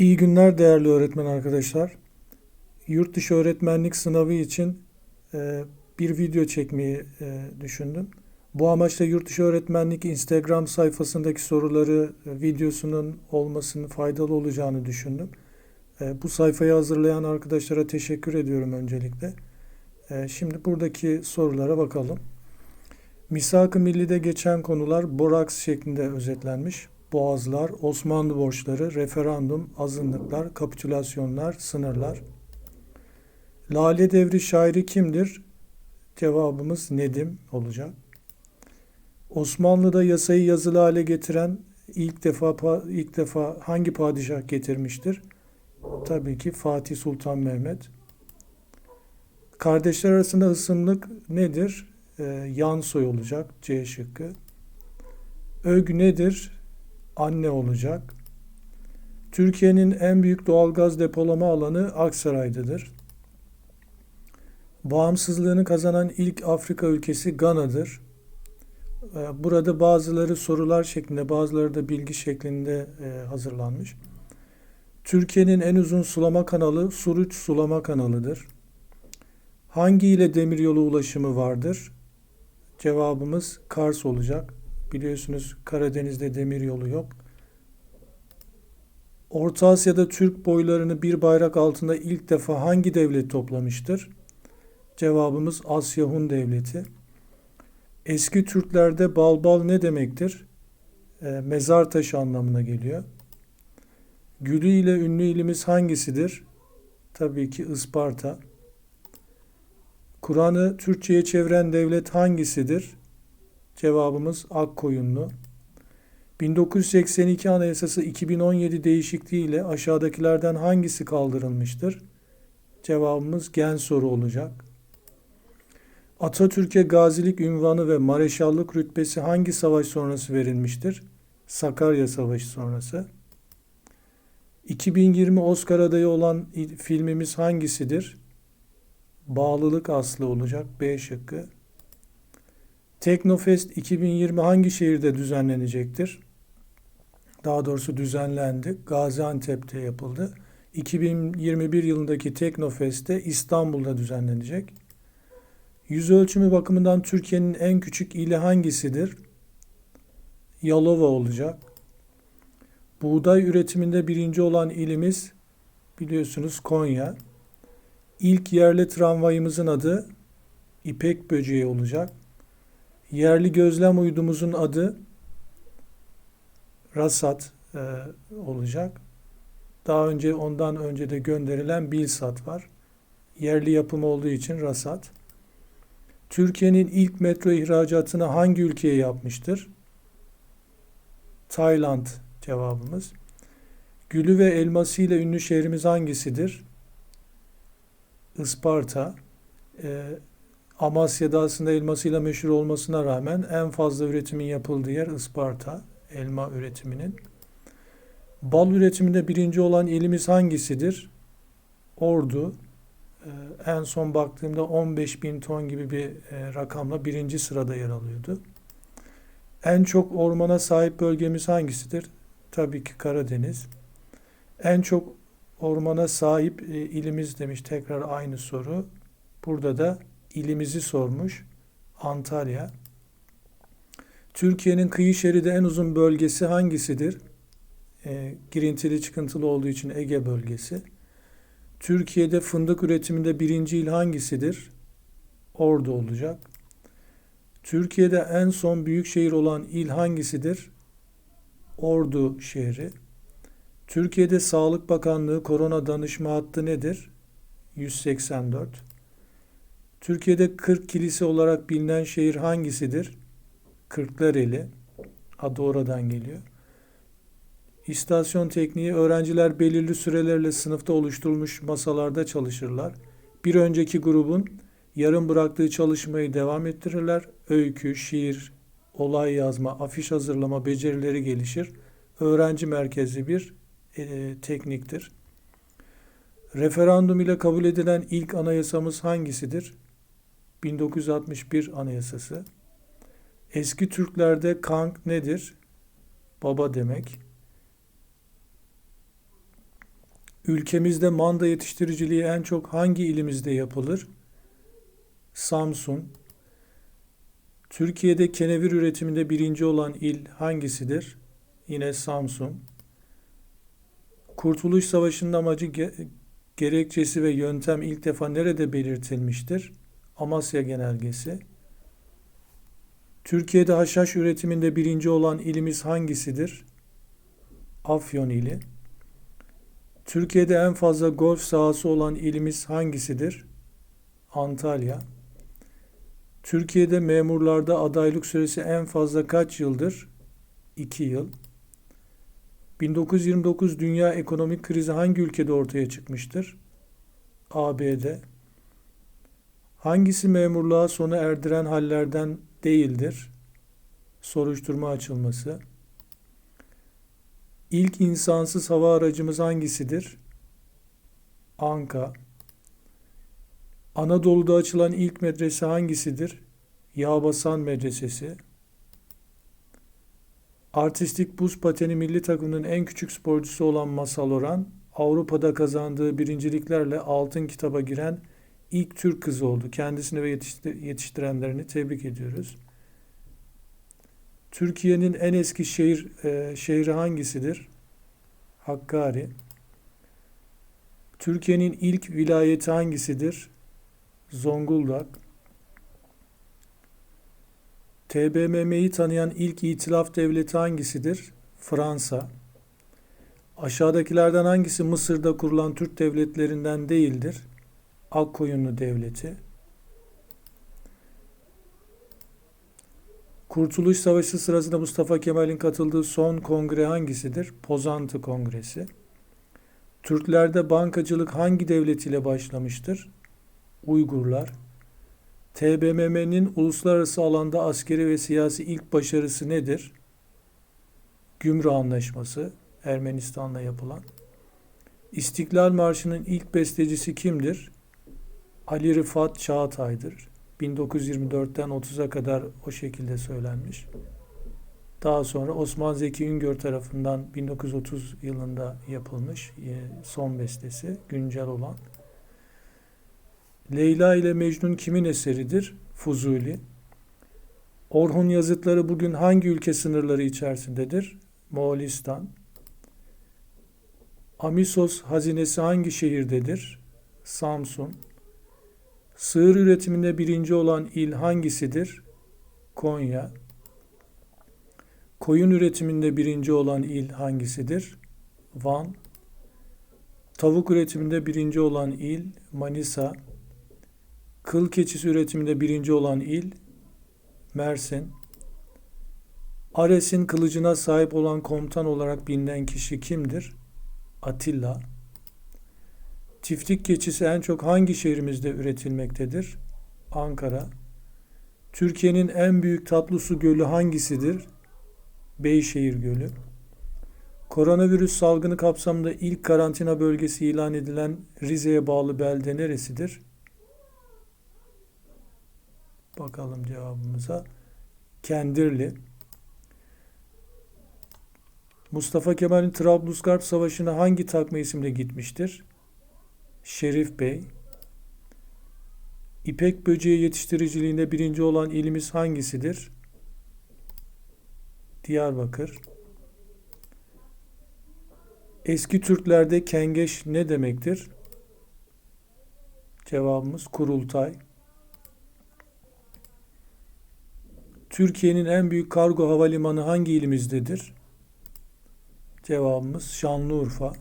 İyi günler değerli öğretmen arkadaşlar. Yurt dışı öğretmenlik sınavı için e, bir video çekmeyi e, düşündüm. Bu amaçla yurt dışı öğretmenlik Instagram sayfasındaki soruları e, videosunun olmasının faydalı olacağını düşündüm. E, bu sayfayı hazırlayan arkadaşlara teşekkür ediyorum öncelikle. E, şimdi buradaki sorulara bakalım. Misak-ı Milli'de geçen konular boraks şeklinde özetlenmiş. Boğazlar, Osmanlı borçları, referandum, azınlıklar, kapitülasyonlar, sınırlar. Lale Devri şairi kimdir? Cevabımız Nedim olacak. Osmanlı'da yasayı yazılı hale getiren ilk defa ilk defa hangi padişah getirmiştir? Tabii ki Fatih Sultan Mehmet. Kardeşler arasında ısımlık nedir? Ee, yan soy olacak. C şıkkı. Övgü nedir? Anne olacak. Türkiye'nin en büyük doğalgaz depolama alanı Aksaray'dadır. Bağımsızlığını kazanan ilk Afrika ülkesi Gana'dır. Ee, burada bazıları sorular şeklinde, bazıları da bilgi şeklinde e, hazırlanmış. Türkiye'nin en uzun sulama kanalı Suruç Sulama Kanalı'dır. Hangi ile demiryolu ulaşımı vardır? Cevabımız Kars olacak. Biliyorsunuz Karadeniz'de demiryolu yok. Orta Asya'da Türk boylarını bir bayrak altında ilk defa hangi devlet toplamıştır? Cevabımız Asya Hun Devleti. Eski Türklerde balbal ne demektir? E, mezar taşı anlamına geliyor. Gülü ile ünlü ilimiz hangisidir? Tabii ki Isparta. Kur'an'ı Türkçe'ye çeviren devlet hangisidir? Cevabımız Akkoyunlu. 1982 Anayasası 2017 değişikliği ile aşağıdakilerden hangisi kaldırılmıştır? Cevabımız gen soru olacak. Atatürk'e gazilik ünvanı ve mareşallık rütbesi hangi savaş sonrası verilmiştir? Sakarya Savaşı sonrası. 2020 Oscar adayı olan filmimiz hangisidir? Bağlılık aslı olacak. B şıkkı. Teknofest 2020 hangi şehirde düzenlenecektir? Daha doğrusu düzenlendi. Gaziantep'te yapıldı. 2021 yılındaki Teknofest'te İstanbul'da düzenlenecek. Yüz ölçümü bakımından Türkiye'nin en küçük ili hangisidir? Yalova olacak. Buğday üretiminde birinci olan ilimiz biliyorsunuz Konya. İlk yerli tramvayımızın adı İpek Böceği olacak. Yerli gözlem uydumuzun adı Rasat e, olacak. Daha önce ondan önce de gönderilen Bilsat var. Yerli yapım olduğu için Rasat. Türkiye'nin ilk metro ihracatını hangi ülkeye yapmıştır? Tayland cevabımız. Gülü ve elması ile ünlü şehrimiz hangisidir? Isparta. Ee, Amasya'da aslında elmasıyla meşhur olmasına rağmen en fazla üretimin yapıldığı yer Isparta. Elma üretiminin. Bal üretiminde birinci olan ilimiz hangisidir? Ordu. Ee, en son baktığımda 15 bin ton gibi bir e, rakamla birinci sırada yer alıyordu. En çok ormana sahip bölgemiz hangisidir? Tabii ki Karadeniz. En çok ormana sahip e, ilimiz demiş tekrar aynı soru. Burada da ilimizi sormuş. Antalya. Türkiye'nin kıyı şeridi en uzun bölgesi hangisidir? E, girintili çıkıntılı olduğu için Ege bölgesi. Türkiye'de fındık üretiminde birinci il hangisidir? Ordu olacak. Türkiye'de en son büyük şehir olan il hangisidir? Ordu şehri. Türkiye'de Sağlık Bakanlığı korona danışma hattı nedir? 184. Türkiye'de 40 kilise olarak bilinen şehir hangisidir? Kırklareli. Adı oradan geliyor. İstasyon tekniği öğrenciler belirli sürelerle sınıfta oluşturulmuş masalarda çalışırlar. Bir önceki grubun yarım bıraktığı çalışmayı devam ettirirler. Öykü, şiir, olay yazma, afiş hazırlama becerileri gelişir. Öğrenci merkezli bir e, tekniktir. Referandum ile kabul edilen ilk anayasamız hangisidir? 1961 Anayasası. Eski Türklerde kank nedir? Baba demek. Ülkemizde manda yetiştiriciliği en çok hangi ilimizde yapılır? Samsun. Türkiye'de kenevir üretiminde birinci olan il hangisidir? Yine Samsun. Kurtuluş Savaşı'nın amacı ge- gerekçesi ve yöntem ilk defa nerede belirtilmiştir? Amasya Genelgesi. Türkiye'de haşhaş üretiminde birinci olan ilimiz hangisidir? Afyon ili. Türkiye'de en fazla golf sahası olan ilimiz hangisidir? Antalya. Türkiye'de memurlarda adaylık süresi en fazla kaç yıldır? 2 yıl. 1929 dünya ekonomik krizi hangi ülkede ortaya çıkmıştır? ABD. Hangisi memurluğa sona erdiren hallerden değildir? Soruşturma açılması. İlk insansız hava aracımız hangisidir? Anka. Anadolu'da açılan ilk medrese hangisidir? Yağbasan Medresesi. Artistik buz pateni milli takımının en küçük sporcusu olan Masal Oran, Avrupa'da kazandığı birinciliklerle altın kitaba giren ilk Türk kızı oldu. Kendisini ve yetiştirenlerini tebrik ediyoruz. Türkiye'nin en eski şehir e, şehri hangisidir? Hakkari. Türkiye'nin ilk vilayeti hangisidir? Zonguldak. TBMM'yi tanıyan ilk itilaf devleti hangisidir? Fransa. Aşağıdakilerden hangisi Mısır'da kurulan Türk devletlerinden değildir? Akkoyunlu Devleti. Kurtuluş Savaşı sırasında Mustafa Kemal'in katıldığı son kongre hangisidir? Pozantı Kongresi. Türklerde bankacılık hangi devlet ile başlamıştır? Uygurlar. TBMM'nin uluslararası alanda askeri ve siyasi ilk başarısı nedir? Gümrü Anlaşması, Ermenistan'la yapılan. İstiklal Marşı'nın ilk bestecisi kimdir? Ali Rıfat Çağatay'dır. 1924'ten 30'a kadar o şekilde söylenmiş. Daha sonra Osman Zeki Üngör tarafından 1930 yılında yapılmış e, son bestesi, güncel olan. Leyla ile Mecnun kimin eseridir? Fuzuli. Orhun yazıtları bugün hangi ülke sınırları içerisindedir? Moğolistan. Amisos hazinesi hangi şehirdedir? Samsun. Sığır üretiminde birinci olan il hangisidir? Konya. Koyun üretiminde birinci olan il hangisidir? Van. Tavuk üretiminde birinci olan il Manisa. Kıl keçisi üretiminde birinci olan il Mersin. Ares'in kılıcına sahip olan komutan olarak bilinen kişi kimdir? Atilla. Çiftlik keçisi en çok hangi şehrimizde üretilmektedir? Ankara. Türkiye'nin en büyük tatlı su gölü hangisidir? Beyşehir Gölü. Koronavirüs salgını kapsamında ilk karantina bölgesi ilan edilen Rize'ye bağlı belde neresidir? Bakalım cevabımıza. Kendirli. Mustafa Kemal'in Trablusgarp Savaşı'na hangi takma isimle gitmiştir? Şerif Bey. İpek böceği yetiştiriciliğinde birinci olan ilimiz hangisidir? Diyarbakır. Eski Türklerde kengeş ne demektir? Cevabımız kurultay. Türkiye'nin en büyük kargo havalimanı hangi ilimizdedir? Cevabımız Şanlıurfa.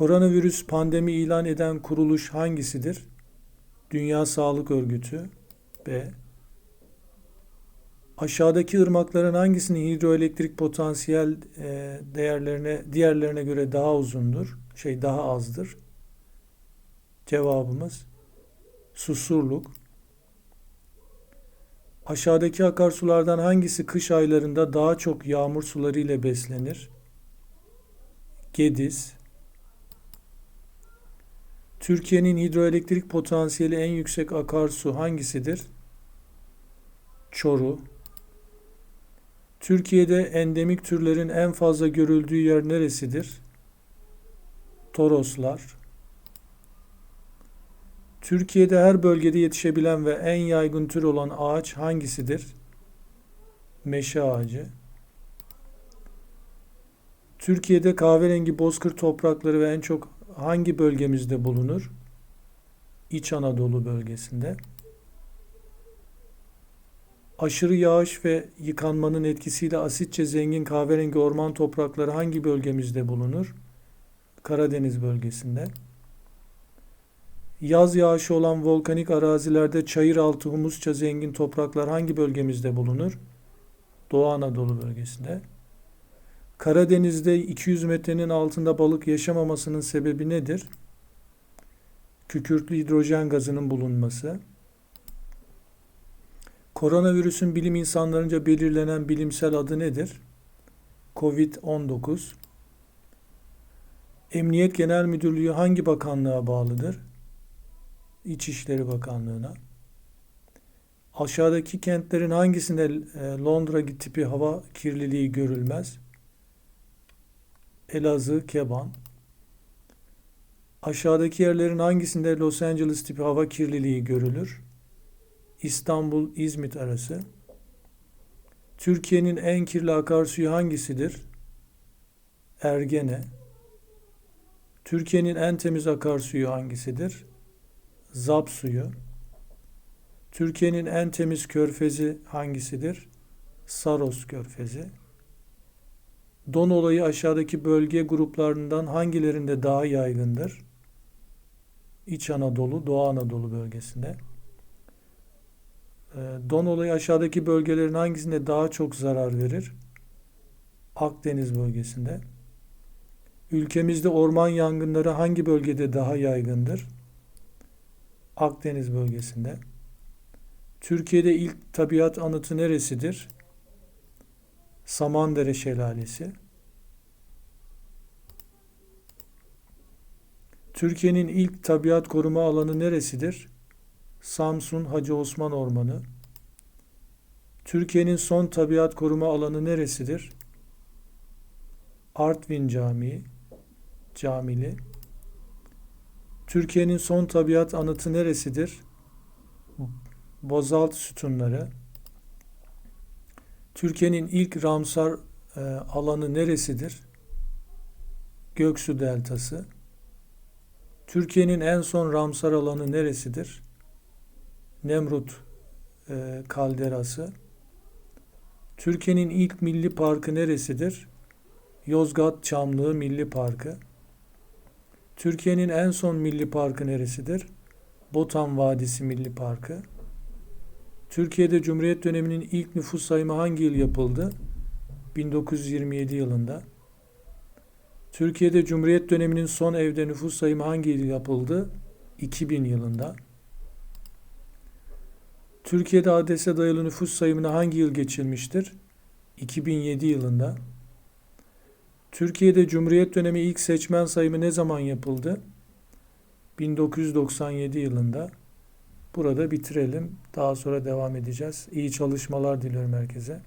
Koronavirüs pandemi ilan eden kuruluş hangisidir? Dünya Sağlık Örgütü. B. Aşağıdaki ırmakların hangisinin hidroelektrik potansiyel e, değerlerine diğerlerine göre daha uzundur? Şey daha azdır. Cevabımız Susurluk. Aşağıdaki akarsulardan hangisi kış aylarında daha çok yağmur suları ile beslenir? Gediz. Türkiye'nin hidroelektrik potansiyeli en yüksek akarsu hangisidir? Çoru. Türkiye'de endemik türlerin en fazla görüldüğü yer neresidir? Toroslar. Türkiye'de her bölgede yetişebilen ve en yaygın tür olan ağaç hangisidir? Meşe ağacı. Türkiye'de kahverengi bozkır toprakları ve en çok hangi bölgemizde bulunur? İç Anadolu bölgesinde. Aşırı yağış ve yıkanmanın etkisiyle asitçe zengin kahverengi orman toprakları hangi bölgemizde bulunur? Karadeniz bölgesinde. Yaz yağışı olan volkanik arazilerde çayır altı humusça zengin topraklar hangi bölgemizde bulunur? Doğu Anadolu bölgesinde. Karadeniz'de 200 metrenin altında balık yaşamamasının sebebi nedir? Kükürtlü hidrojen gazının bulunması. Koronavirüsün bilim insanlarınca belirlenen bilimsel adı nedir? Covid-19. Emniyet Genel Müdürlüğü hangi bakanlığa bağlıdır? İçişleri Bakanlığı'na. Aşağıdaki kentlerin hangisinde e, Londra tipi hava kirliliği görülmez? Elazığ, Keban. Aşağıdaki yerlerin hangisinde Los Angeles tipi hava kirliliği görülür? İstanbul, İzmit arası. Türkiye'nin en kirli akarsuyu hangisidir? Ergene. Türkiye'nin en temiz akarsuyu hangisidir? Zap suyu. Türkiye'nin en temiz körfezi hangisidir? Saros körfezi. Don olayı aşağıdaki bölge gruplarından hangilerinde daha yaygındır? İç Anadolu, Doğu Anadolu bölgesinde. Ee, Don olayı aşağıdaki bölgelerin hangisinde daha çok zarar verir? Akdeniz bölgesinde. Ülkemizde orman yangınları hangi bölgede daha yaygındır? Akdeniz bölgesinde. Türkiye'de ilk tabiat anıtı neresidir? Samandere Şelalesi. Türkiye'nin ilk tabiat koruma alanı neresidir? Samsun Hacı Osman Ormanı. Türkiye'nin son tabiat koruma alanı neresidir? Artvin Camii, Camili. Türkiye'nin son tabiat anıtı neresidir? Bozalt sütunları. Türkiye'nin ilk Ramsar e, alanı neresidir? Göksu Deltası. Türkiye'nin en son Ramsar alanı neresidir? Nemrut e, kalderası. Türkiye'nin ilk milli parkı neresidir? Yozgat Çamlığı Milli Parkı. Türkiye'nin en son milli parkı neresidir? Botan Vadisi Milli Parkı. Türkiye'de Cumhuriyet döneminin ilk nüfus sayımı hangi yıl yapıldı? 1927 yılında. Türkiye'de Cumhuriyet döneminin son evde nüfus sayımı hangi yıl yapıldı? 2000 yılında. Türkiye'de adrese dayalı nüfus sayımına hangi yıl geçilmiştir? 2007 yılında. Türkiye'de Cumhuriyet dönemi ilk seçmen sayımı ne zaman yapıldı? 1997 yılında. Burada bitirelim. Daha sonra devam edeceğiz. İyi çalışmalar diliyorum herkese.